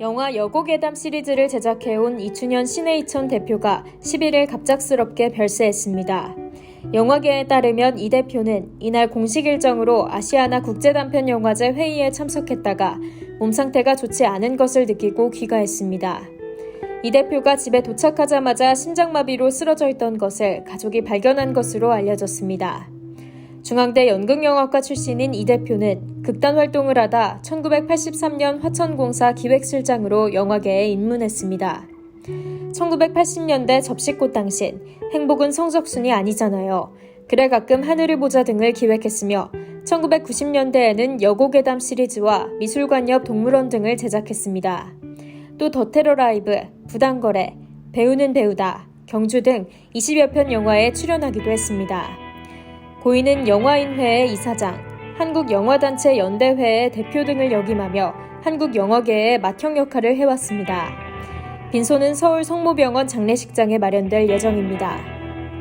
영화 여고괴담 시리즈를 제작해온 이춘현 신해이천 대표가 11일 갑작스럽게 별세했습니다. 영화계에 따르면 이 대표는 이날 공식 일정으로 아시아나 국제단편영화제 회의에 참석했다가 몸 상태가 좋지 않은 것을 느끼고 귀가했습니다. 이 대표가 집에 도착하자마자 심장마비로 쓰러져 있던 것을 가족이 발견한 것으로 알려졌습니다. 중앙대 연극영화과 출신인 이 대표는 극단 활동을 하다 1983년 화천공사 기획실장으로 영화계에 입문했습니다. 1980년대 접시꽃 당신, 행복은 성적순이 아니잖아요. 그래 가끔 하늘을 보자 등을 기획했으며 1990년대에는 여고괴담 시리즈와 미술관 옆 동물원 등을 제작했습니다. 또 더 테러 라이브, 부당거래, 배우는 배우다, 경주 등 20여 편 영화에 출연하기도 했습니다. 고인은 영화인회의 이사장, 한국영화단체 연대회의 대표 등을 역임하며 한국 영화계의 맏형 역할을 해왔습니다. 빈소는 서울 성모병원 장례식장에 마련될 예정입니다.